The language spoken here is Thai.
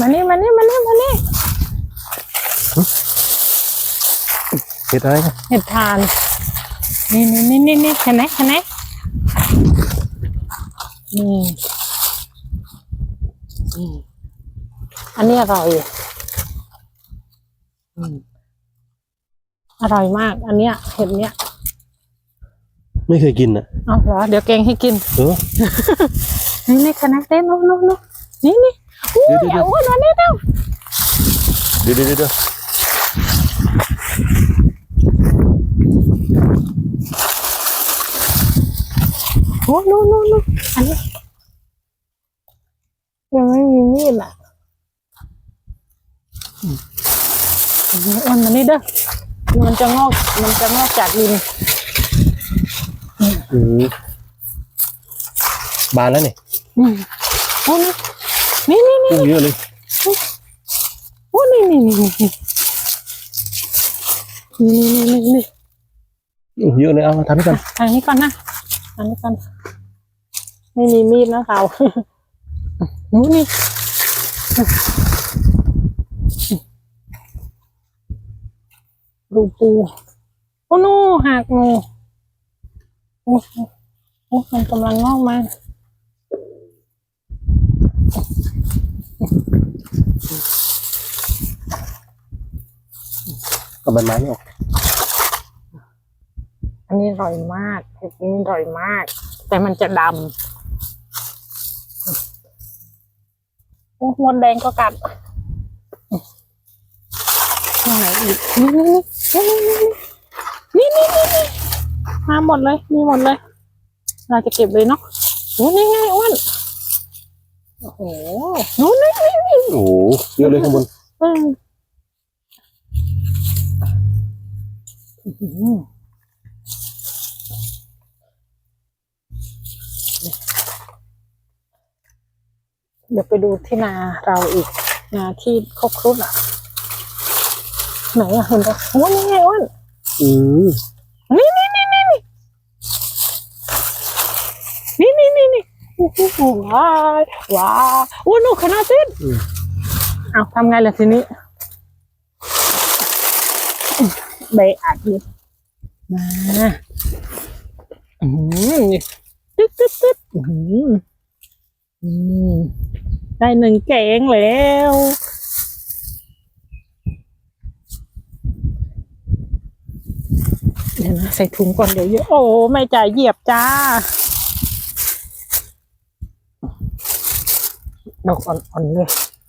มานี่มานี่มานี่มานี่เห็ดอะไรกันเห็ดทาน นี่นี่นี่นี่นี่เห็นไหมเห็นไหมนี่อืมอันนี้อร่อยอืม อร่อยมาก อันเนี้ยเห็ดเนี้ยไม่เคยกินอะเอาเหรอเดี๋ยวเกงให้กิน เออ นี่นี่คณะเต้นนู้นนู้นนู้นนี่นี่อุ้ยเดี๋ยวเดี๋ยว อ้วนวันนี้เต้าเดี๋ยวเดี๋ยวเดี๋ยวโอ้นู้นนู้นนู้นอันนี้ยังไม่มีมีดอะอืมอ้วนมานี่เด้อ มันจะงอก มันจะงอกจากดินอืมบานแล้วนี่อืมอนี่นี่นี่นี่เยอะเลยโอ้นี่นี่นี่นี่นี่นี่นี่เยอะเลยเอาทำให้กันทางนี้ก่อนนะทางนี้กันไม่มีมีดนะเขาหนูนี่ รูปู โอ้โน่หักงูโอ้โหโอ้มันกำลังงอกมากับใบไม้ไม่ออกอันนี้อร่อยมากเห็ดนี้อร่อยมาก แต่มันจะดำโอ้มดแดงก็กัดตรงไห นอีกนี่นี่นี่นี่นี่นี่นี่มาหมดเลย มีหมดเลย เราจะเก็บเลยเนาะโอ้นี่ไงอ้วนโอ้โหนู้นนี่นี่นี่โอ้โหเยอะเลยข้างบนเอออื้อหือเดี๋ยวไปดูที่นาเราอีกนาที่ครบครุฑอะ ไหนอะเห็นปะโอ้ยนี่ไงอ้วนอืมนี่นี่นี่นี่นี่นี่นี่นี่นี่โอ้โหว้ายว้าวโอ้หนูขนาดเส้นอืมเอาทำไงล่ะทีนี้เบะอัดนี่มาอืมนี่ตึ๊ดตึ๊ดตึ๊ดอืมอืมได้หนึ่งแกงแล้ว เดี๋ยวนะใส่ถุงก่อนเดี๋ยวเยอะโอ้ไม่จ่ายเหยียบจ้าดอกอ่อนๆเลย